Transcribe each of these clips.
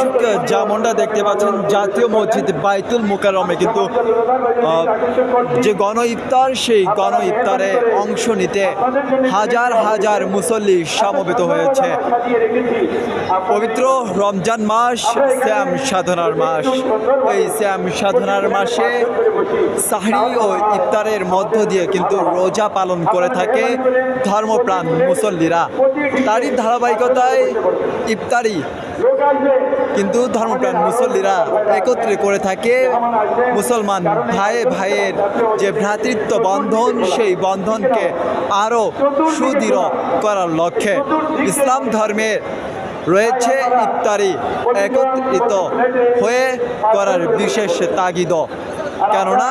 দর্শক যেমনটা দেখতে পাচ্ছেন, জাতীয় মসজিদ বাইতুল মুকাররমে কিন্তু যে গণ ইফতার সেই গণ ইফতারে অংশ নিতে হাজার হাজার মুসল্লি সমবেত হয়েছে। পবিত্র রমজান মাস, শ্যাম সাধনার মাস। এই শ্যাম সাধনার মাসে সাহরি ও ইফতারের মধ্য দিয়ে কিন্তু রোজা পালন করে থাকে ধর্মপ্রাণ মুসল্লিরা। তারই ধারাবাহিকতায় ইফতারি কিন্তু ধর্মপ্রাণ মুসল্লিরা একত্রে করে থাকে। মুসলমান ভাইয়ে ভাইয়ের যে ভ্রাতৃত্ব বন্ধন, সেই বন্ধনকে আরও সুদৃঢ় করার লক্ষ্যে ইসলাম ধর্মের রয়েছে ইত্যাদি একত্রিত হয়ে করার বিশেষ তাগিদ কেননা,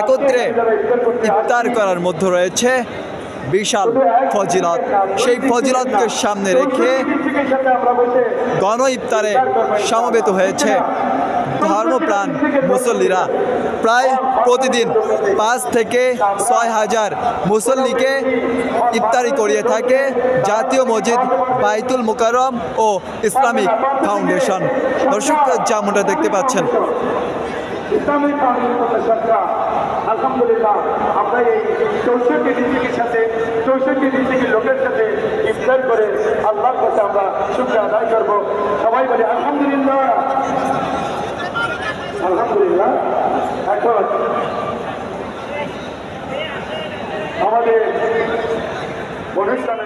একত্রে ইফতার করার মধ্যে রয়েছে বিশাল ফজিলত। সেই ফজিলতকে সামনে রেখে গণ ইফতারে সমবেত হয়েছে ধর্মপ্রাণ মুসল্লিরা। প্রায় প্রতিদিন পাঁচ থেকে ছয় হাজার মুসল্লিকে ইফতারি করিয়ে থাকে জাতীয় মসজিদ, বাইতুল মুকাররম ও ইসলামিক ফাউন্ডেশন। দর্শক যেমনটা দেখতে পাচ্ছেন। আলহামদুলিল্লাহ, আমরা এই চৌষট্টি ডিস্ট্রিক্টের সাথে চৌষট্টি ডিস্ট্রিক্টের লোকের সাথে ইফতার করে আল্লাহর কাছে আমরা শুক্র আদায় করব। সবাই বলি, আলহামদুলিল্লাহ। আলহামদুলিল্লাহ। এখন আমাদের অনুষ্ঠান